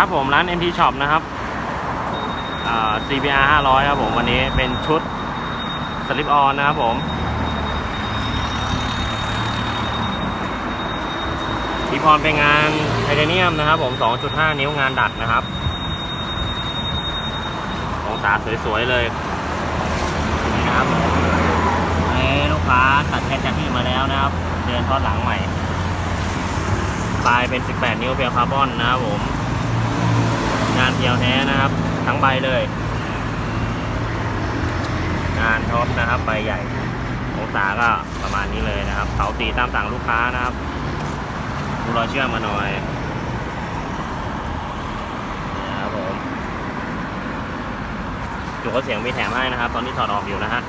ครับผมร้าน MT Shop นะครับ CBR 500 ครับผม วันนี้เป็นชุดสลิปออนนะครับผมสลิปออนเป็นงานไทเทเนียมนะครับผม 2.5 นิ้วงานดัดนะครับองศาสวยๆเลยนี่นะครับนี่ลูกค้าตัดแค่จากที่มาแล้วนะครับ เดินทอดหลังใหม่ปลายเป็น 18 นิ้วเพียวคาร์บอนนะครับผม งานเพียวแท้นะครับ ทั้งใบเลย งานท็อปนะครับใบใหญ่องศาก็ประมาณนี้เลยนะครับเสาตีตามสั่งลูกค้านะครับดูรอยเชื่อมมาหน่อยนี่นะครับผมจุกเสียงมีแถมให้นะครับ ตอนนี้ถอดออกอยู่นะฮะ